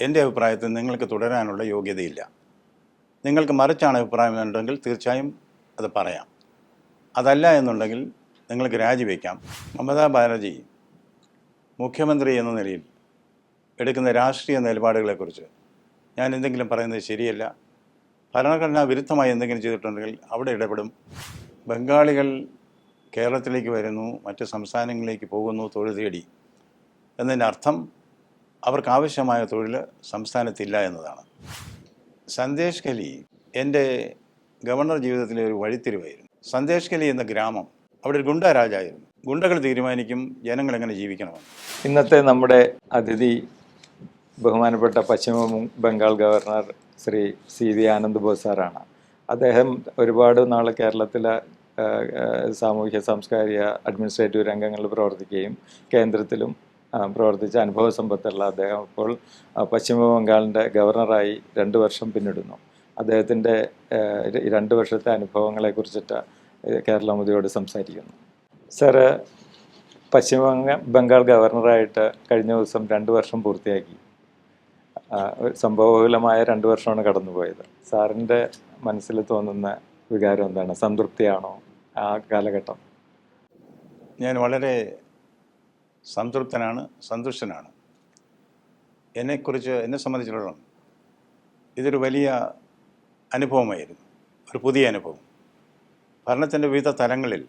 എന്റെ അഭിപ്രായത്തിൽ നിങ്ങൾക്ക് തുടരാനുള്ള യോഗ്യതയില്ല. നിങ്ങൾക്ക് മറിച്ചാണ് അഭിപ്രായം ഉണ്ടെങ്കിൽ തീർച്ചയായും അത് പറയാം. അതല്ല എന്നുണ്ടെങ്കിൽ നിങ്ങൾക്ക് രാജിവെക്കാം മമതാ ബാനർജി മുഖ്യമന്ത്രി എന്ന നിലയിൽ എടുക്കുന്ന രാഷ്ട്രീയ നിലപാടുകളെക്കുറിച്ച് ഞാൻ എന്തെങ്കിലും പറയുന്നത് ശരിയല്ല. ഭരണഘടനാ വിരുദ്ധമായി എന്തെങ്കിലും ചെയ്തിട്ടുണ്ടെങ്കിൽ അവിടെ ഇടപെടും. ബംഗാളികൾ കേരളത്തിലേക്ക് വരുന്നു മറ്റ് സംസ്ഥാനങ്ങളിലേക്ക് പോകുന്നു തൊഴിൽ തേടി എന്നതിന്റെ അർത്ഥം അവർക്ക് ആവശ്യമായ തൊഴിൽ സംസ്ഥാനത്തില്ല എന്നതാണ്. സന്ദേശ് കലി എന്റെ ഗവർണർ ജീവിതത്തിലെ ഒരു വഴിത്തിരിവായിരുന്നു. സന്ദേശ് കലി എന്ന ഗ്രാമം അവിടെ ഒരു ഗുണ്ട രാജായിരുന്നു. ഗുണ്ടകൾ തീരുമാനിക്കും ജനങ്ങൾ എങ്ങനെ ജീവിക്കണമെന്ന് ഇന്നത്തെ നമ്മുടെ അതിഥി ബഹുമാനപ്പെട്ട Paschima Bengal governor Shri C V Anand Bose സാറാണ് അദ്ദേഹം ഒരുപാട് നാൾ കേരളത്തിലെ സാമൂഹ്യ സാംസ്കാരിക അഡ്മിനിസ്ട്രേറ്റീവ് രംഗങ്ങളിൽ പ്രവർത്തിക്കുകയും കേന്ദ്രത്തിലും പ്രവർത്തിച്ച അനുഭവ സമ്പത്തുള്ള അദ്ദേഹം ഇപ്പോൾ പശ്ചിമ ബംഗാളിന്റെ ഗവർണറായി രണ്ട് വർഷം പിന്നിടുന്നു. അദ്ദേഹത്തിന്റെ രണ്ട് വർഷത്തെ അനുഭവങ്ങളെ കുറിച്ചിട്ട് കേരള മോദിയോട് സംസാരിക്കുന്നു. സാറ് പശ്ചിമ ബംഗാൾ ഗവർണറായിട്ട് കഴിഞ്ഞ ദിവസം രണ്ട് വർഷം പൂർത്തിയാക്കി. സംഭവകുലമായ രണ്ട് വർഷമാണ് കടന്നുപോയത്. സാറിന്റെ മനസ്സിൽ തോന്നുന്ന വികാരം എന്താണ്? സംതൃപ്തിയാണോ ആ കാലഘട്ടം? ഞാൻ വളരെ സംതൃപ്തനാണ് സന്തുഷ്ടനാണ്. എന്നെക്കുറിച്ച് എന്നെ സംബന്ധിച്ചിടത്തോളം ഇതൊരു വലിയ അനുഭവമായിരുന്നു ഒരു പുതിയ അനുഭവം. ഭരണത്തിന്റെ വിവിധ തലങ്ങളിൽ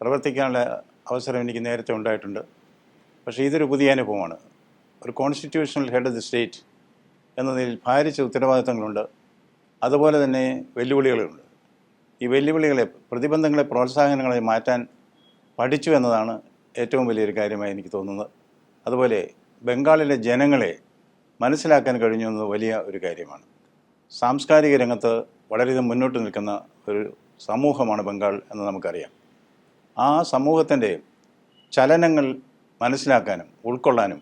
പ്രവർത്തിക്കാനുള്ള അവസരം എനിക്ക് നേരത്തെ ഉണ്ടായിട്ടുണ്ട്. പക്ഷേ ഇതൊരു പുതിയ അനുഭവമാണ്. ഒരു constitutional head of the state എന്ന നിലയിൽ ഭാരിച്ച ഉത്തരവാദിത്തങ്ങളുണ്ട്. അതുപോലെ തന്നെ വെല്ലുവിളികളുണ്ട്. ഈ വെല്ലുവിളികളെ പ്രതിബന്ധങ്ങളെ പ്രോത്സാഹനങ്ങളെ മാറ്റാൻ പഠിച്ചു എന്നതാണ് ഏറ്റവും വലിയൊരു കാര്യമായി എനിക്ക് തോന്നുന്നത്. അതുപോലെ ബംഗാളിലെ ജനങ്ങളെ മനസ്സിലാക്കാൻ കഴിഞ്ഞു എന്നത് വലിയ ഒരു കാര്യമാണ്. സാംസ്കാരിക രംഗത്ത് വളരെയധികം മുന്നോട്ട് നിൽക്കുന്ന ഒരു സമൂഹമാണ് ബംഗാൾ എന്ന് നമുക്കറിയാം. ആ സമൂഹത്തിന്റെ ചലനങ്ങൾ മനസ്സിലാക്കാനും ഉൾക്കൊള്ളാനും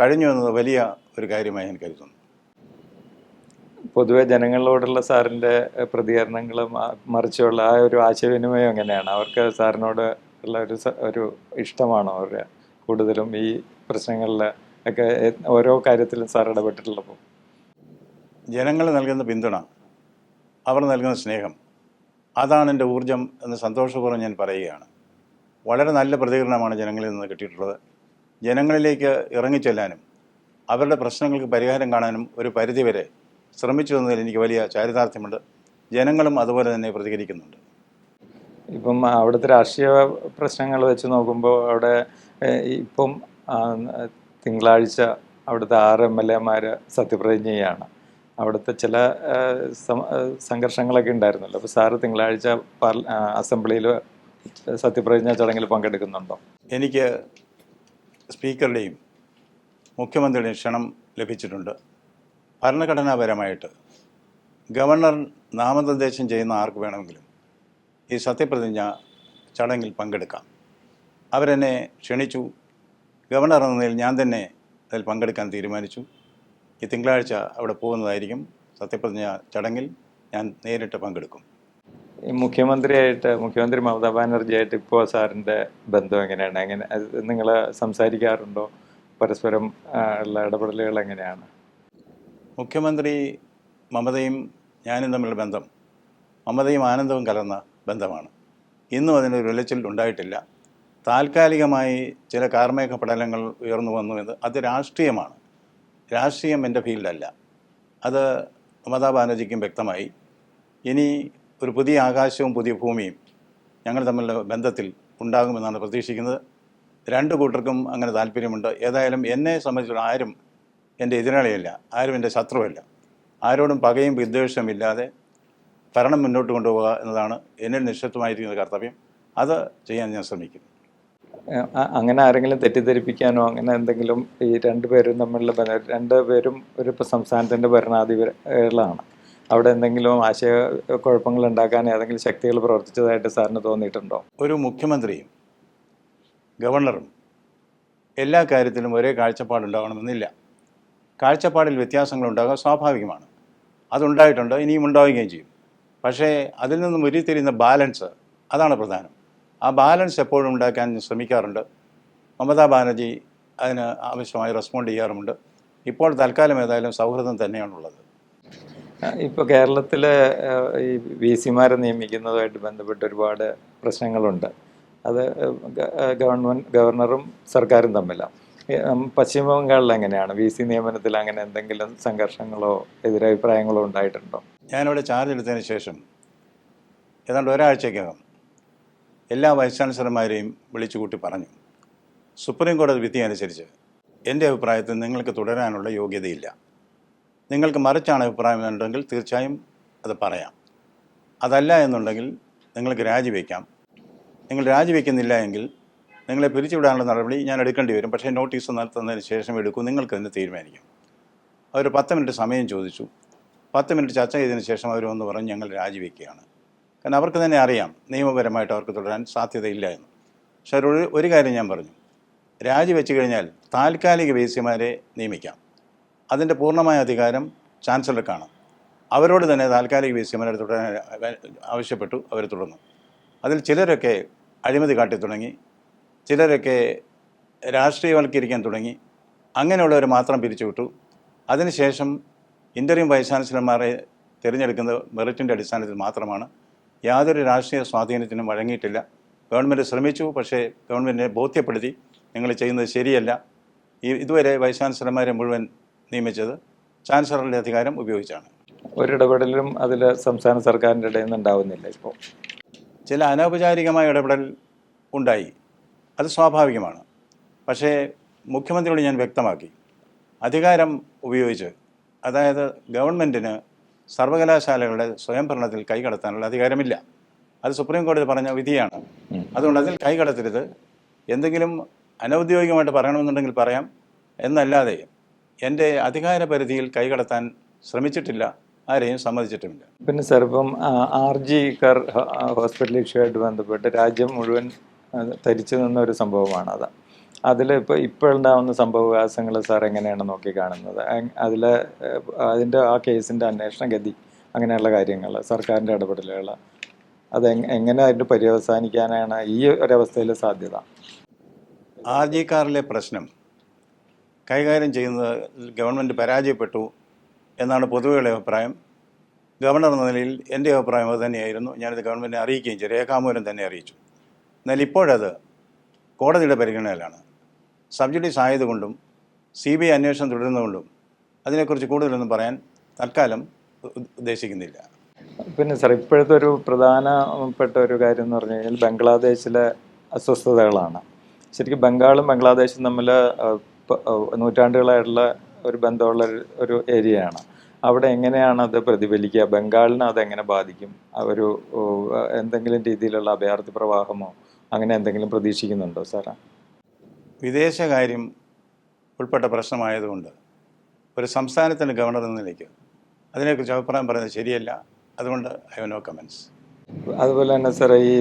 കഴിഞ്ഞു എന്നത് വലിയ ഒരു കാര്യമായി ഞാൻ കരുതുന്നു പൊതുവെ ജനങ്ങളോടുള്ള സാറിന്റെ പ്രതികരണങ്ങളും മറിച്ചുള്ള ആ ഒരു ആശയവിനിമയം എങ്ങനെയാണ് അവർക്ക് സാറിനോട് ഉള്ള ഒരു ഒരു ഇഷ്ടമാണോ അവരുടെ? കൂടുതലും ഈ പ്രശ്നങ്ങളിൽ ഒക്കെ ഓരോ കാര്യത്തിലും സാർ ഇടപെട്ടിട്ടുള്ളപ്പോൾ. ജനങ്ങൾ നൽകുന്ന പിന്തുണ അവർ നൽകുന്ന സ്നേഹം അതാണ് എന്റെ ഊർജം എന്ന് സന്തോഷപൂർവം ഞാൻ പറയുകയാണ്. വളരെ നല്ല പ്രതികരണമാണ് ജനങ്ങളിൽ നിന്ന് കിട്ടിയിട്ടുള്ളത്. ജനങ്ങളിലേക്ക് ഇറങ്ങിച്ചെല്ലാനും അവരുടെ പ്രശ്നങ്ങൾക്ക് പരിഹാരം കാണാനും ഒരു പരിധിവരെ ശ്രമിച്ചു എന്നതിൽ എനിക്ക് വലിയ ചാരിതാർത്ഥ്യമുണ്ട്. ജനങ്ങളും അതുപോലെ തന്നെ പ്രതികരിക്കുന്നുണ്ട്. ഇപ്പം അവിടുത്തെ രാഷ്ട്രീയ പ്രശ്നങ്ങൾ വെച്ച് നോക്കുമ്പോൾ അവിടെ ഇപ്പം തിങ്കളാഴ്ച അവിടുത്തെ ആറ് എം എൽ എമാർ സത്യപ്രതിജ്ഞയാണ്. അവിടുത്തെ ചില സംഘർഷങ്ങളൊക്കെ ഉണ്ടായിരുന്നല്ലോ. അപ്പോൾ സാറ് തിങ്കളാഴ്ച അസംബ്ലിയിൽ സത്യപ്രതിജ്ഞാ ചടങ്ങിൽ പങ്കെടുക്കുന്നുണ്ടോ? എനിക്ക് സ്പീക്കറുടെയും മുഖ്യമന്ത്രിയുടെയും ക്ഷണം ലഭിച്ചിട്ടുണ്ട്. ഭരണഘടനാപരമായിട്ട് ഗവർണർ നാമനിർദ്ദേശം ചെയ്യുന്ന ആർക്ക് വേണമെങ്കിലും ഈ സത്യപ്രതിജ്ഞ ചടങ്ങിൽ പങ്കെടുക്കാം. അവരെന്നെ ക്ഷണിച്ചു. ഗവർണർ എന്ന നിലയിൽ ഞാൻ തന്നെ അതിൽ പങ്കെടുക്കാൻ തീരുമാനിച്ചു. ഈ തിങ്കളാഴ്ച അവിടെ പോകുന്നതായിരിക്കും സത്യപ്രതിജ്ഞ ചടങ്ങിൽ ഞാൻ നേരിട്ട് പങ്കെടുക്കും. ഈ മുഖ്യമന്ത്രിയായിട്ട് മുഖ്യമന്ത്രി മമതാ ബാനർജിയായിട്ട് ഇപ്പോൾ സാറിന്റെ ബന്ധം എങ്ങനെയാണ്? എങ്ങനെ നിങ്ങൾ സംസാരിക്കാറുണ്ടോ? പരസ്പരം ഉള്ള ഇടപെടലുകൾ എങ്ങനെയാണ്? മുഖ്യമന്ത്രി മമതയും ഞാനും തമ്മിലുള്ള ബന്ധം മമതയും ആനന്ദവും കലർന്ന ബന്ധമാണ്. ഇന്നും അതിനൊരു വിലച്ചിൽ ഉണ്ടായിട്ടില്ല. താൽക്കാലികമായി ചില കാർമേഘ പടലങ്ങൾ ഉയർന്നു വന്നു എന്ന് അത് രാഷ്ട്രീയമാണ്. രാഷ്ട്രീയം എന്റെ ഫീൽഡല്ല. അത് മമതാ ബാനർജിക്കും വ്യക്തമായി. ഇനി ഒരു പുതിയ ആകാശവും പുതിയ ഭൂമിയും ഞങ്ങൾ തമ്മിലുള്ള ബന്ധത്തിൽ ഉണ്ടാകുമെന്നാണ് പ്രതീക്ഷിക്കുന്നത്. രണ്ട് കൂട്ടർക്കും അങ്ങനെ താല്പര്യമുണ്ട്. ഏതായാലും എന്നെ സംബന്ധിച്ചുള്ള ആരും എന്റെ എതിരാളിയല്ല. ആരും എന്റെ ശത്രുവല്ല. ആരോടും പകയും വിദ്വേഷവും ഇല്ലാതെ ഭരണം മുന്നോട്ട് കൊണ്ടുപോകുക എന്നതാണ് എന്നിൽ നിശ്ചിതമായിരിക്കുന്ന കർത്തവ്യം. അത് ചെയ്യാൻ ഞാൻ ശ്രമിക്കും അങ്ങനെ ആരെങ്കിലും തെറ്റിദ്ധരിപ്പിക്കാനോ അങ്ങനെ എന്തെങ്കിലും ഈ രണ്ടുപേരും തമ്മിലുള്ള രണ്ടുപേരും ഒരു സംസ്ഥാനത്തിന്റെ ഭരണാധികാരികളാണ്. അവിടെ എന്തെങ്കിലും ആശയ കുഴപ്പങ്ങൾ ഉണ്ടാക്കാൻ ഏതെങ്കിലും ശക്തികൾ പ്രവർത്തിച്ചതായിട്ട് സാറിന് തോന്നിയിട്ടുണ്ടോ? ഒരു മുഖ്യമന്ത്രിയും ഗവർണറും എല്ലാ കാര്യത്തിലും ഒരേ കാഴ്ചപ്പാടുണ്ടാകണമെന്നില്ല കാഴ്ചപ്പാടിൽ വ്യത്യാസങ്ങളുണ്ടാകാൻ സ്വാഭാവികമാണ്. അതുണ്ടായിട്ടുണ്ട് ഇനിയും ഉണ്ടാവുകയും ചെയ്യും. പക്ഷേ അതിൽ നിന്നും ഉരുത്തിരിയുന്ന ബാലൻസ് അതാണ് പ്രധാനം. ആ ബാലൻസ് എപ്പോഴും ഉണ്ടാക്കാൻ ശ്രമിക്കാറുണ്ട്. മമതാ ബാനർജി അതിന് ആവശ്യമായി റെസ്പോണ്ട് ചെയ്യാറുമുണ്ട്. ഇപ്പോൾ തൽക്കാലം ഏതായാലും സൗഹൃദം തന്നെയാണുള്ളത്. ഇപ്പോൾ കേരളത്തിലെ ഈ വി സിമാരെ നിയമിക്കുന്നതുമായിട്ട് ബന്ധപ്പെട്ട് ഒരുപാട് പ്രശ്നങ്ങളുണ്ട്. അത് ഗവൺമെന്റ് ഗവർണറും സർക്കാരും തമ്മിലാണ് പശ്ചിമ ബംഗാളിൽ എങ്ങനെയാണ്? വി സി നിയമനത്തിൽ അങ്ങനെ എന്തെങ്കിലും സംഘർഷങ്ങളോ എതിരഭിപ്രായങ്ങളോ ഉണ്ടായിട്ടുണ്ടോ? ഞാനിവിടെ ചാർജ് എടുത്തതിന് ശേഷം ഏതാണ്ട് ഒരാഴ്ചയ്ക്കകം എല്ലാ വൈസ് ചാൻസലർമാരെയും വിളിച്ചു കൂട്ടി പറഞ്ഞു. സുപ്രീം കോടതി വിധി അനുസരിച്ച് എന്റെ അഭിപ്രായത്തിൽ നിങ്ങൾക്ക് തുടരാനുള്ള യോഗ്യതയില്ല. നിങ്ങൾക്ക് മറിച്ചാണ് അഭിപ്രായം എന്നുണ്ടെങ്കിൽ തീർച്ചയായും അത് പറയാം. അതല്ല എന്നുണ്ടെങ്കിൽ നിങ്ങൾക്ക് രാജിവെക്കാം. നിങ്ങൾ രാജിവെക്കുന്നില്ല എങ്കിൽ നിങ്ങളെ പിരിച്ചുവിടാനുള്ള നടപടി ഞാൻ എടുക്കേണ്ടി വരും. പക്ഷേ നോട്ടീസ് നടത്തുന്നതിന് ശേഷം എടുക്കും. നിങ്ങൾക്ക് തന്നെ തീരുമാനിക്കാം. അവർ പത്ത് മിനിറ്റ് സമയം ചോദിച്ചു. പത്ത് മിനിറ്റ് ചർച്ച ചെയ്തതിന് ശേഷം അവർ വന്ന് പറഞ്ഞ് ഞങ്ങൾ രാജിവെക്കുകയാണ്. കാരണം അവർക്ക് തന്നെ അറിയാം നിയമപരമായിട്ട് അവർക്ക് തുടരാൻ സാധ്യതയില്ല എന്ന്. പക്ഷെ അവരോട് ഒരു കാര്യം ഞാൻ പറഞ്ഞു. രാജിവെച്ച് കഴിഞ്ഞാൽ താൽക്കാലിക വേസിമാരെ നിയമിക്കാം. അതിന്റെ പൂർണമായ അധികാരം ചാൻസലർക്കാണ് അവരോട് തന്നെ താൽക്കാലിക വേസിമാരെ തുടരാൻ ആവശ്യപ്പെട്ടു അവർ തുടർന്നു. അതിൽ ചിലരൊക്കെ അഴിമതി കാട്ടി തുടങ്ങി ചിലരൊക്കെ രാഷ്ട്രീയവൽക്കരിക്കാൻ തുടങ്ങി. അങ്ങനെയുള്ളവർ മാത്രം പിരിച്ചുവിട്ടു. അതിനുശേഷം ഇന്റർവ്യൂ വൈസ് ചാൻസലർമാരെ തിരഞ്ഞെടുക്കുന്നത് മെറിറ്റിന്റെ അടിസ്ഥാനത്തിൽ മാത്രമാണ്. യാതൊരു രാഷ്ട്രീയ സ്വാധീനത്തിനും വഴങ്ങിയിട്ടില്ല. ഗവൺമെന്റ് ശ്രമിച്ചു പക്ഷേ ഗവൺമെന്റിനെ ബോധ്യപ്പെടുത്തി നിങ്ങൾ ചെയ്യുന്നത് ശരിയല്ല. ഈ ഇതുവരെ വൈസ് ചാൻസലർമാരെ മുഴുവൻ നിയമിച്ചത് ചാൻസലറുടെ അധികാരം ഉപയോഗിച്ചാണ്. ഒരിടപെടലും അതിൽ സംസ്ഥാന സർക്കാരിന്റെ ഇടയിൽ നിന്ന് ഉണ്ടാവുന്നില്ല ഇപ്പോൾ ചില അനൗപചാരികമായ ഇടപെടൽ ഉണ്ടായി. അത് സ്വാഭാവികമാണ്. പക്ഷേ മുഖ്യമന്ത്രിയോട് ഞാൻ വ്യക്തമാക്കി. അധികാരം ഉപയോഗിച്ച് അതായത് ഗവൺമെന്റിന് സർവകലാശാലകളുടെ സ്വയംഭരണത്തിൽ കൈകടത്താനുള്ള അധികാരമില്ല. അത് സുപ്രീം കോടതി പറഞ്ഞ വിധിയാണ്. അതുകൊണ്ട് അതിൽ കൈകടത്തരുത്. എന്തെങ്കിലും അനൗദ്യോഗികമായിട്ട് പറയണമെന്നുണ്ടെങ്കിൽ പറയാം. എന്നല്ലാതെ എന്റെ അധികാര പരിധിയിൽ കൈകടത്താൻ ശ്രമിച്ചിട്ടില്ല. ആരെയും സമ്മതിച്ചിട്ടുമില്ല. പിന്നെ സാർ ഇപ്പം R G Kar hospital issue ആയിട്ട് ബന്ധപ്പെട്ട് രാജ്യം മുഴുവൻ തരിച്ചു നിന്ന ഒരു സംഭവമാണ് അത്. അതിൽ ഇപ്പോൾ ഇപ്പോഴുണ്ടാവുന്ന സംഭവവികാസങ്ങൾ സാർ എങ്ങനെയാണ് നോക്കി കാണുന്നത്? അതിൽ അതിന്റെ ആ കേസിന്റെ അന്വേഷണ ഗതി അങ്ങനെയുള്ള കാര്യങ്ങൾ സർക്കാരിന്റെ ഇടപെടലുകൾ അത് എങ്- എങ്ങനെ അതിന്റെ പര്യവസാനിക്കാനാണ് ഈ ഒരവസ്ഥയിൽ സാധ്യത? ആർ ജി കാറിലെ പ്രശ്നം. കൈകാര്യം ചെയ്യുന്നത് ഗവൺമെന്റ് പരാജയപ്പെട്ടു എന്നാണ് പൊതുവെയുള്ള അഭിപ്രായം. ഗവർണർ എന്ന നിലയിൽ എന്റെ അഭിപ്രായം അത് തന്നെയായിരുന്നു. ഞാനത് ഗവൺമെന്റിനെ അറിയിക്കുകയും ചെയ്തു. രേഖാമൂലം തന്നെ അറിയിച്ചു. എന്നാൽ ഇപ്പോഴത് കോടതിയുടെ പരിഗണനയിലാണ്. സബ്ജുഡീസ് ആയതുകൊണ്ടും സി ബി ഐ അന്വേഷണം തുടരുന്നതുകൊണ്ടും അതിനെക്കുറിച്ച് കൂടുതലൊന്നും പറയാൻ തൽക്കാലം ഉദ്ദേശിക്കുന്നില്ല. പിന്നെ സാർ ഇപ്പോഴത്തെ ഒരു പ്രധാനപ്പെട്ട ഒരു കാര്യം എന്ന് പറഞ്ഞു കഴിഞ്ഞാൽ ബംഗ്ലാദേശിലെ അസ്വസ്ഥതകളാണ്. ശരിക്കും ബംഗാളും ബംഗ്ലാദേശും തമ്മിൽ നൂറ്റാണ്ടുകളായിട്ടുള്ള ഒരു ബന്ധമുള്ള ഒരു- ഏരിയയാണ്. അവിടെ എങ്ങനെയാണ് അത് പ്രതിഫലിക്കുക? ബംഗാളിനെ അതെങ്ങനെ ബാധിക്കും? ഒരു എന്തെങ്കിലും രീതിയിലുള്ള അഭയാർത്ഥി പ്രവാഹമോ അങ്ങനെ എന്തെങ്കിലും പ്രതീക്ഷിക്കുന്നുണ്ടോ സാറേ? വിദേശകാര്യം ഉൾപ്പെട്ട പ്രശ്നമായതുകൊണ്ട് ഒരു സംസ്ഥാനത്തിന്റെ ഗവർണർ എന്ന നിലയ്ക്ക് അതിനെക്കുറിച്ച് അഭിപ്രായം പറയുന്നത് ശരിയല്ല. അതുകൊണ്ട് ഐ ഹവ് നോ കമൻസ് അതുപോലെ തന്നെ സാർ ഈ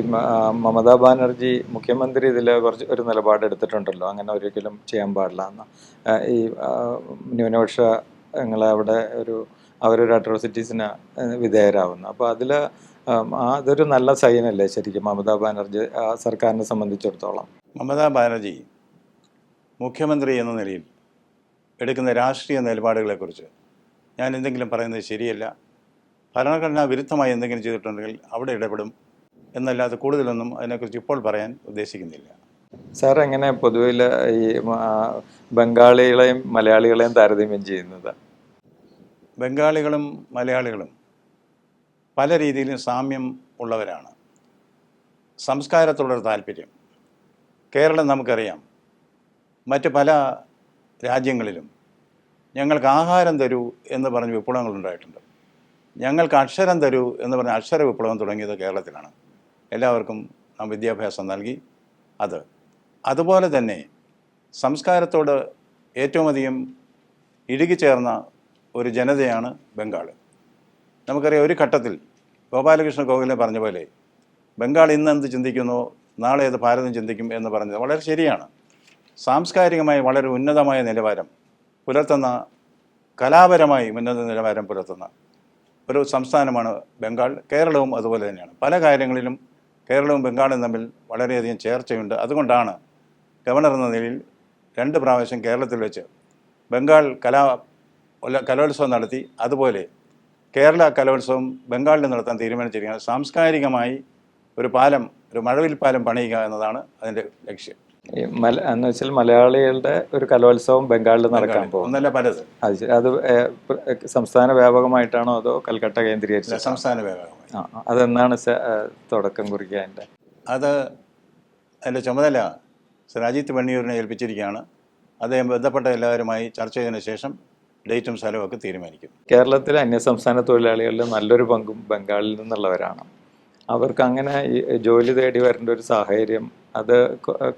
മമതാ ബാനർജി മുഖ്യമന്ത്രി ഇതിൽ കുറച്ച് ഒരു നിലപാട് എടുത്തിട്ടുണ്ടല്ലോ. അങ്ങനെ ഒരിക്കലും ചെയ്യാൻ പാടില്ല. എന്ന് ഈ ന്യൂനപക്ഷ ന്യൂനപക്ഷങ്ങളെ അവിടെ ഒരു അവരൊരു അട്രോസിറ്റീസിന് വിധേയരാകുന്നു അപ്പോൾ അതിൽ അതൊരു നല്ല സൈനല്ലേ ശരിക്കും മമതാ ബാനർജി സർക്കാരിനെ സംബന്ധിച്ചിടത്തോളം? മമതാ ബാനർജി മുഖ്യമന്ത്രി എന്ന നിലയിൽ എടുക്കുന്ന രാഷ്ട്രീയ നിലപാടുകളെക്കുറിച്ച് ഞാൻ എന്തെങ്കിലും പറയുന്നത് ശരിയല്ല. ഭരണഘടനാ വിരുദ്ധമായി എന്തെങ്കിലും ചെയ്തിട്ടുണ്ടെങ്കിൽ അവിടെ ഇടപെടും എന്നല്ലാതെ കൂടുതലൊന്നും അതിനെക്കുറിച്ച് ഇപ്പോൾ പറയാൻ ഉദ്ദേശിക്കുന്നില്ല. സാർ എങ്ങനെ പൊതുവിൽ ഈ ബംഗാളികളെയും മലയാളികളെയും താരതമ്യം ചെയ്യുന്നത്? ബംഗാളികളും മലയാളികളും പല രീതിയിലും സാമ്യം ഉള്ളവരാണ്. സംസ്കാരത്തോടൊരു താല്പര്യം. കേരളം നമുക്കറിയാം. മറ്റ് പല രാജ്യങ്ങളിലും ഞങ്ങൾക്ക് ആഹാരം തരൂ എന്ന് പറഞ്ഞ് വിപ്ലവങ്ങളുണ്ടായിട്ടുണ്ട് ഞങ്ങൾക്ക് അക്ഷരം തരൂ എന്ന് പറഞ്ഞ അക്ഷര വിപ്ലവം തുടങ്ങിയത് കേരളത്തിലാണ്. എല്ലാവർക്കും നാം വിദ്യാഭ്യാസം നൽകി അത്. അതുപോലെ തന്നെ സംസ്കാരത്തോട് ഏറ്റവും അധികം ഇഴുകിച്ചേർന്ന ഒരു ജനതയാണ് ബംഗാൾ നമുക്കറിയാം ഒരു ഘട്ടത്തിൽ ഗോപാലകൃഷ്ണ ഗോഖലെ പറഞ്ഞ പോലെ ബംഗാൾ ഇന്ന് എന്ത് ചിന്തിക്കുന്നു നാളെ അത് ഭാരതം ചിന്തിക്കും എന്ന് പറഞ്ഞത് വളരെ ശരിയാണ്. സാംസ്കാരികമായി വളരെ ഉന്നതമായ നിലവാരം പുലർത്തുന്ന കലാപരമായി ഉന്നത നിലവാരം പുലർത്തുന്ന ഒരു സംസ്ഥാനമാണ് ബംഗാൾ. കേരളവും അതുപോലെ തന്നെയാണ്. പല കാര്യങ്ങളിലും കേരളവും ബംഗാളും തമ്മിൽ വളരെയധികം ചേർച്ചയുണ്ട്. അതുകൊണ്ടാണ് ഗവർണർ എന്ന നിലയിൽ രണ്ട് പ്രാവശ്യം കേരളത്തിൽ വെച്ച് ബംഗാൾ കലാ കലോത്സവം നടത്തി. അതുപോലെ കേരള കലോത്സവം ബംഗാളിൽ നടത്താൻ തീരുമാനിച്ചിരിക്കുന്നത് സാംസ്കാരികമായി ഒരു പാലം ഒരു മഴവിൽ പാലം പണിയുക എന്നതാണ് അതിന്റെ ലക്ഷ്യം. ഈ മല എന്ന് വെച്ചാൽ മലയാളികളുടെ ഒരു കലോത്സവം ബംഗാളിൽ നടക്കാൻ പോകും. ഒന്നല്ല പലത്. അത് സംസ്ഥാന വ്യാപകമായിട്ടാണോ അതോ കൽക്കട്ട കേന്ദ്രീകരിച്ച? സംസ്ഥാന വ്യാപകമായി. ആ. അതെന്നാണ് തുടക്കം കുറിക്കുക അതിന്റെ? അത് അതിന്റെ ചുമതല ശ്രീ അജിത്ത് വെണ്ണിയൂരിനെ ഏൽപ്പിച്ചിരിക്കുകയാണ്. അദ്ദേഹം ബന്ധപ്പെട്ട എല്ലാവരുമായി ചർച്ച ചെയ്തതിന് ശേഷം ഡേറ്റും സ്ഥലവും ഒക്കെ തീരുമാനിക്കും. കേരളത്തിലെ അന്യസംസ്ഥാന തൊഴിലാളികളിൽ നല്ലൊരു പങ്കും ബംഗാളിൽ നിന്നുള്ളവരാണ്. അവർക്ക് അങ്ങനെ ജോലി തേടി വരേണ്ട ഒരു സാഹചര്യം അത്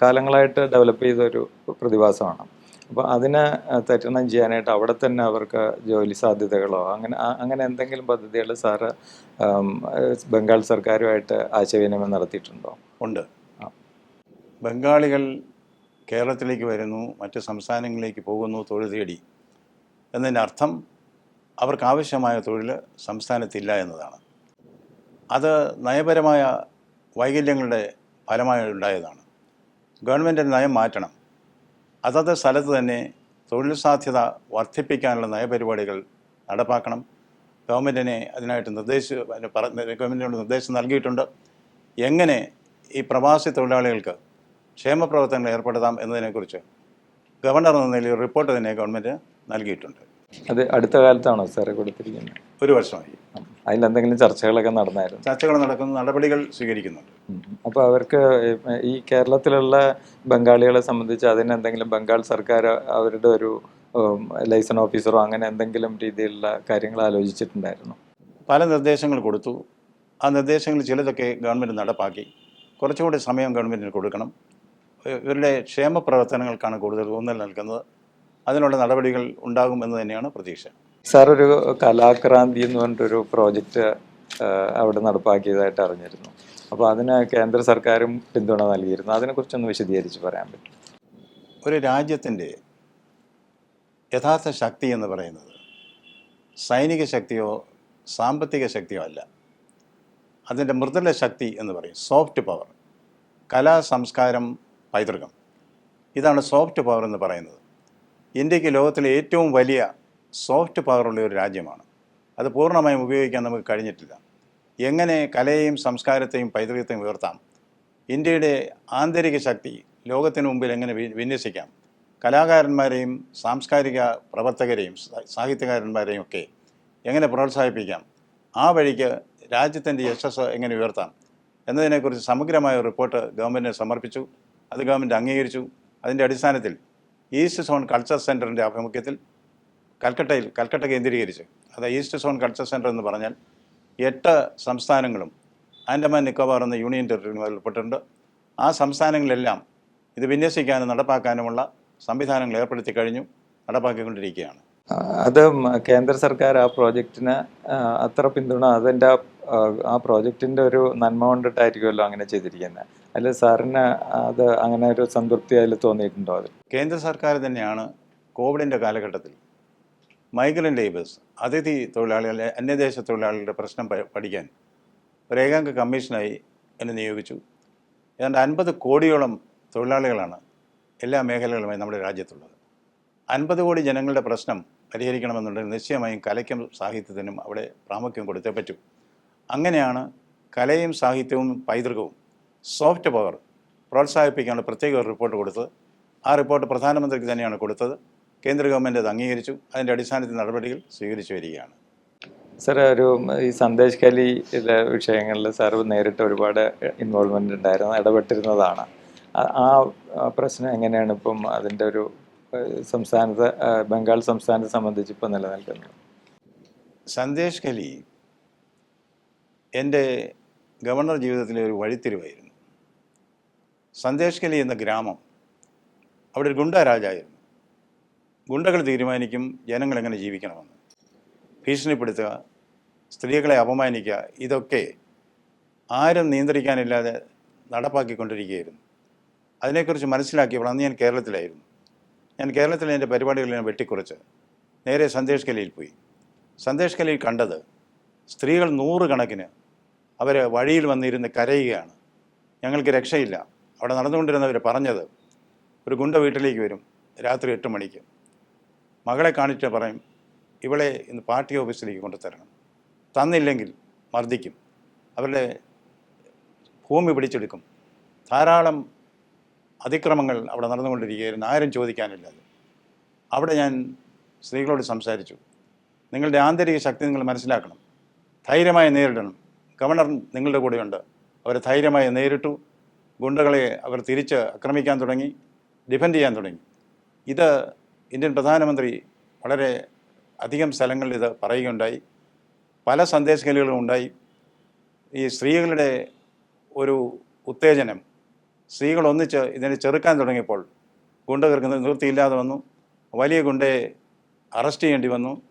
കാലങ്ങളായിട്ട് ഡെവലപ്പ് ചെയ്ത ഒരു പ്രതിഭാസമാണ്. അപ്പോൾ അതിനെ തരണം ചെയ്യാനായിട്ട് അവിടെ തന്നെ അവർക്ക് ജോലി സാധ്യതകളോ അങ്ങനെ അങ്ങനെ എന്തെങ്കിലും പദ്ധതികൾ സാറ് ബംഗാൾ സർക്കാരുമായിട്ട് ആശയവിനിമയം നടത്തിയിട്ടുണ്ടോ? ഉണ്ട്. ബംഗാളികൾ കേരളത്തിലേക്ക് വരുന്നു മറ്റ് സംസ്ഥാനങ്ങളിലേക്ക് പോകുന്നു തൊഴിൽ തേടി. എന്നതിന്റെ അർത്ഥം അവർക്ക് ആവശ്യമായ തൊഴിൽ സംസ്ഥാനത്തില്ല എന്നതാണ്. അത് നയപരമായ വൈകല്യങ്ങളുടെ ഫലമായി ഉണ്ടായതാണ്. ഗവൺമെന്റ് നയം മാറ്റണം. അതത് സ്ഥലത്ത് തന്നെ തൊഴിൽ സാധ്യത വർദ്ധിപ്പിക്കാനുള്ള നയപരിപാടികൾ നടപ്പാക്കണം. ഗവൺമെന്റിനെ അതിനായിട്ട് നിർദ്ദേശം ഗവൺമെന്റിനോട് നിർദ്ദേശം നൽകിയിട്ടുണ്ട്. എങ്ങനെ ഈ പ്രവാസി തൊഴിലാളികൾക്ക് ക്ഷേമ പ്രവർത്തനങ്ങൾ ഏർപ്പെടുത്താം എന്നതിനെക്കുറിച്ച് ഗവർണർ എന്ന നിലയിൽ റിപ്പോർട്ട് തന്നെ ഗവൺമെന്റ് നൽകിയിട്ടുണ്ട്. അത് അടുത്ത കാലത്താണോ സാറേ കൊടുത്തിരിക്കുന്നത്? ഒരു വർഷമായി. അതിലെന്തെങ്കിലും ചർച്ചകളൊക്കെ നടന്നായിരുന്നു. ചർച്ചകൾ നടക്കുന്നു നടപടികൾ സ്വീകരിക്കുന്നുണ്ട്. അപ്പോൾ അവർക്ക് ഈ കേരളത്തിലുള്ള ബംഗാളികളെ സംബന്ധിച്ച് അതിനെന്തെങ്കിലും ബംഗാൾ സർക്കാർ അവരുടെ ഒരു ലൈസൻസ് ലൈസൺ ഓഫീസറോ അങ്ങനെ എന്തെങ്കിലും രീതിയിലുള്ള കാര്യങ്ങൾ ആലോചിച്ചിട്ടുണ്ടായിരുന്നു. പല നിർദ്ദേശങ്ങൾ കൊടുത്തു. ആ നിർദ്ദേശങ്ങൾ ചിലതൊക്കെ ഗവൺമെന്റ് നടപ്പാക്കി. കുറച്ചുകൂടി സമയം ഗവൺമെന്റിന് കൊടുക്കണം. ഇവരുടെ ക്ഷേമ പ്രവർത്തനങ്ങൾക്കാണ് കൂടുതൽ ഊന്നൽ നൽകുന്നത്. അതിനുള്ള നടപടികൾ ഉണ്ടാകുമെന്ന് തന്നെയാണ് പ്രതീക്ഷ. സാർ ഒരു കലാക്രാന്തി എന്ന് പറഞ്ഞിട്ടൊരു പ്രോജക്റ്റ് അവിടെ നടപ്പാക്കിയതായിട്ട് അറിഞ്ഞിരുന്നു. അപ്പോൾ അതിന് കേന്ദ്ര സർക്കാരും പിന്തുണ നൽകിയിരുന്നു. അതിനെക്കുറിച്ചൊന്ന് വിശദീകരിച്ച് പറയാൻ പറ്റും. ഒരു രാജ്യത്തിന്റെ യഥാർത്ഥ ശക്തി എന്ന് പറയുന്നത് സൈനിക ശക്തിയോ സാമ്പത്തിക ശക്തിയോ അല്ല. അതിന്റെ മൃദുല ശക്തി എന്ന് പറയും. സോഫ്റ്റ് പവർ കലാ സംസ്കാരം പൈതൃകം. ഇതാണ് സോഫ്റ്റ് പവർ എന്ന് പറയുന്നത്. ഇന്ത്യയ്ക്ക് ലോകത്തിലെ ഏറ്റവും വലിയ സോഫ്റ്റ് പവറുള്ള ഒരു രാജ്യമാണ്. അത് പൂർണമായും ഉപയോഗിക്കാൻ നമുക്ക് കഴിഞ്ഞിട്ടില്ല. എങ്ങനെ കലയെയും സംസ്കാരത്തെയും പൈതൃകത്തെയും ഉയർത്താം? ഇന്ത്യയുടെ ആന്തരിക ശക്തി ലോകത്തിന് മുമ്പിൽ എങ്ങനെ വിന്യസിക്കാം? കലാകാരന്മാരെയും സാംസ്കാരിക പ്രവർത്തകരെയും സാഹിത്യകാരന്മാരെയും ഒക്കെ എങ്ങനെ പ്രോത്സാഹിപ്പിക്കാം? ആ വഴിക്ക് രാജ്യത്തിന്റെ യശസ് എങ്ങനെ ഉയർത്താം? എന്നതിനെക്കുറിച്ച് സമഗ്രമായ റിപ്പോർട്ട് ഗവൺമെന്റിന് സമർപ്പിച്ചു. അത് ഗവൺമെന്റ് അംഗീകരിച്ചു. അതിന്റെ അടിസ്ഥാനത്തിൽ ഈസ്റ്റ് സോൺ കൾച്ചർ സെന്ററിന്റെ ആഭിമുഖ്യത്തിൽ കൽക്കട്ടയിൽ കൽക്കട്ട കേന്ദ്രീകരിച്ച് അത് ഈസ്റ്റ് സോൺ കൾച്ചർ സെന്റർ എന്ന് പറഞ്ഞാൽ എട്ട് സംസ്ഥാനങ്ങളും ആൻഡമാൻ നിക്കോബാർ എന്ന യൂണിയൻ ടെറിട്ടറിയിൽ ഉൾപ്പെട്ടിട്ടുണ്ട് ആ സംസ്ഥാനങ്ങളെല്ലാം ഇത് വിന്യസിക്കാനും നടപ്പാക്കാനുമുള്ള സംവിധാനങ്ങൾ ഏർപ്പെടുത്തി കഴിഞ്ഞു നടപ്പാക്കിക്കൊണ്ടിരിക്കുകയാണ്. അത് കേന്ദ്ര സർക്കാർ ആ പ്രോജക്റ്റിന് അത്ര പിന്തുണ അതിന്റെ ആ, ആ പ്രോജക്റ്റിന്റെ ഒരു നന്മ കൊണ്ടിട്ടായിരിക്കുമല്ലോ അങ്ങനെ ചെയ്തിരിക്കുന്നത്. അല്ല സാറിന് അത് അങ്ങനെ ഒരു സംതൃപ്തി അതിൽ തോന്നിയിട്ടുണ്ടോ അത് കേന്ദ്ര സർക്കാർ തന്നെയാണ് കോവിഡിന്റെ കാലഘട്ടത്തിൽ മൈഗ്രന്റ് ലേബേഴ്സ് അതിഥി തൊഴിലാളികൾ അന്യദേശ തൊഴിലാളികളുടെ പ്രശ്നം പഠിക്കാൻ ഒരു ഏകാംഗ കമ്മീഷനായി എന്നെ നിയോഗിച്ചു. ഏതാണ്ട് അൻപത് കോടിയോളം തൊഴിലാളികളാണ് എല്ലാ മേഖലകളുമായി നമ്മുടെ രാജ്യത്തുള്ളത്. അൻപത് കോടി ജനങ്ങളുടെ പ്രശ്നം പരിഹരിക്കണമെന്നുണ്ടെങ്കിൽ നിശ്ചയമായും കലയ്ക്കും സാഹിത്യത്തിനും അവിടെ പ്രാമുഖ്യം കൊടുത്തേ പറ്റൂ. അങ്ങനെയാണ് കലയും സാഹിത്യവും പൈതൃകവും സോഫ്റ്റ് പവർ പ്രോത്സാഹിപ്പിക്കാനുള്ള പ്രത്യേക റിപ്പോർട്ട് കൊടുത്തത്. ആ റിപ്പോർട്ട് പ്രധാനമന്ത്രിക്ക് തന്നെയാണ് കൊടുത്തത്. കേന്ദ്ര ഗവൺമെന്റ് അത് അംഗീകരിച്ചു. അതിന്റെ അടിസ്ഥാനത്തിൽ നടപടികൾ സ്വീകരിച്ചു വരികയാണ്. സാർ ഒരു ഈ സന്ദേശ് കലി വിഷയങ്ങളിൽ സാർ നേരിട്ട് ഒരുപാട് ഇൻവോൾവ്മെന്റ് ഉണ്ടായിരുന്നു ഇടപെട്ടിരുന്നതാണ്. ആ- പ്രശ്നം എങ്ങനെയാണ് ഇപ്പം അതിന്റെ ഒരു സംസ്ഥാനത്തെ ബംഗാൾ സംസ്ഥാനത്തെ സംബന്ധിച്ച് ഇപ്പം നിലനിൽക്കുന്നത്? സന്ദേശ് കലി എന്റെ ഗവർണർ ജീവിതത്തിലെ ഒരു വഴിത്തിരിവായിരുന്നു. സന്ദേശ് കലി എന്ന ഗ്രാമം അവിടെ ഒരു ഗുണ്ട രാജായിരുന്നു. ഗുണ്ടകൾ തീരുമാനിക്കും ജനങ്ങൾ എങ്ങനെ ജീവിക്കണമെന്ന്. ഭീഷണിപ്പെടുത്തുക സ്ത്രീകളെ അപമാനിക്കുക ഇതൊക്കെ ആരും നിയന്ത്രിക്കാനില്ലാതെ നടപ്പാക്കിക്കൊണ്ടിരിക്കുകയായിരുന്നു. അതിനെക്കുറിച്ച് മനസ്സിലാക്കിയപ്പോൾ അന്ന് ഞാൻ കേരളത്തിലായിരുന്നു. ഞാൻ കേരളത്തിലെ എന്റെ പരിപാടികൾ ഞാൻ വെട്ടിക്കുറച്ച്. നേരെ സന്ദേശ് കലയിൽ പോയി. സന്ദേശ് കലയിൽ കണ്ടത് സ്ത്രീകൾ നൂറുകണക്കിന് അവർ വഴിയിൽ വന്നിരുന്ന് കരയുകയാണ്. ഞങ്ങൾക്ക് രക്ഷയില്ല. അവിടെ നടന്നുകൊണ്ടിരുന്നവർ പറഞ്ഞത് ഒരു ഗുണ്ട വീട്ടിലേക്ക് വരും രാത്രി എട്ട് മണിക്ക്. മകളെ കാണിച്ച് പറയും ഇവളെ ഇന്ന് പാർട്ടി ഓഫീസിലേക്ക് കൊണ്ടുതരണം തന്നില്ലെങ്കിൽ മർദ്ദിക്കും. അവരുടെ ഭൂമി പിടിച്ചെടുക്കും. ധാരാളം അതിക്രമങ്ങൾ അവിടെ നടന്നുകൊണ്ടിരിക്കുകയായിരുന്നു. ആരും ചോദിക്കാനില്ലാതെ അവിടെ ഞാൻ സ്ത്രീകളോട് സംസാരിച്ചു. നിങ്ങളുടെ ആന്തരിക ശക്തി നിങ്ങൾ മനസ്സിലാക്കണം. ധൈര്യമായി നേരിടണം. ഗവർണർ നിങ്ങളുടെ കൂടെയുണ്ട്. അവർ ധൈര്യമായി നേരിട്ടു. ഗുണ്ടകളെ അവർ തിരിച്ച് ആക്രമിക്കാൻ തുടങ്ങി. ഡിഫെൻഡ് ചെയ്യാൻ തുടങ്ങി. ഇത് ഇന്ത്യൻ പ്രധാനമന്ത്രി വളരെ അധികം സ്ഥലങ്ങളിൽ ഇത് പറയുകയുണ്ടായി. പല സന്ദേശകലികളും ഉണ്ടായി. ഈ സ്ത്രീകളുടെ ഒരു ഉത്തേജനം സ്ത്രീകൾ ഒന്നിച്ച് ഇതിനെ ചെറുക്കാൻ തുടങ്ങിയപ്പോൾ ഗുണ്ടകർക്ക് നിവൃത്തിയില്ലാതെ വന്നു. വലിയ ഗുണ്ടയെ അറസ്റ്റ് ചെയ്യേണ്ടി വന്നു.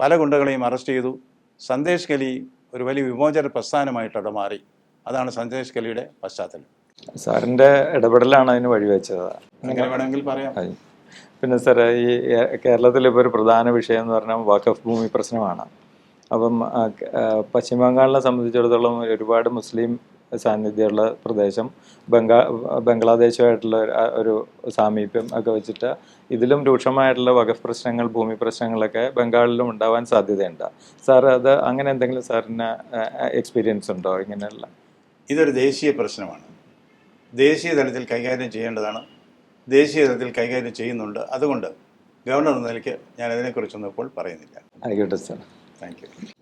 പല ഗുണ്ടകളെയും അറസ്റ്റ് ചെയ്തു. സന്ദേശ് കലി ഒരു വലിയ വിമോചന പ്രസ്ഥാനമായിട്ട് അവിടെ മാറി. അതാണ് സന്ദേശ് കലിയുടെ പശ്ചാത്തലം. സാറിന്റെ ഇടപെടലാണ് അതിന് വഴിവെച്ചത്. അങ്ങനെ വേണമെങ്കിൽ പറയാം. പിന്നെ സാറേ ഈ ഏ- കേരളത്തിലെ ഇപ്പോൾ ഒരു പ്രധാന വിഷയം എന്ന് പറഞ്ഞാൽ വഖഫ് ഭൂമി പ്രശ്നമാണ്. അപ്പം പശ്ചിമ ബംഗാളിനെ സംബന്ധിച്ചിടത്തോളം ഒരുപാട് മുസ്ലിം സാന്നിധ്യമുള്ള പ്രദേശം. ബംഗാ ബംഗ്ലാദേശുമായിട്ടുള്ള ഒരു- സാമീപ്യം ഒക്കെ വെച്ചിട്ട് ഇതിലും രൂക്ഷമായിട്ടുള്ള വഖഫ് പ്രശ്നങ്ങൾ ഭൂമി പ്രശ്നങ്ങളൊക്കെ ബംഗാളിലും ഉണ്ടാവാൻ സാധ്യതയുണ്ട്. സാർ അത് അങ്ങനെ എന്തെങ്കിലും സാറിന് എക്സ്പീരിയൻസ് ഉണ്ടോ ഇങ്ങനെയുള്ള? ഇതൊരു ദേശീയ പ്രശ്നമാണ്. ദേശീയ തലത്തിൽ കൈകാര്യം ചെയ്യേണ്ടതാണ്. ദേശീയ തലത്തിൽ കൈകാര്യം ചെയ്യുന്നുണ്ട്. അതുകൊണ്ട് ഗവർണർ എന്ന നിലയ്ക്ക് ഞാൻ അതിനെക്കുറിച്ചൊന്നും ഇപ്പോൾ പറയുന്നില്ല. ആയിക്കോട്ടെ സാർ താങ്ക് യു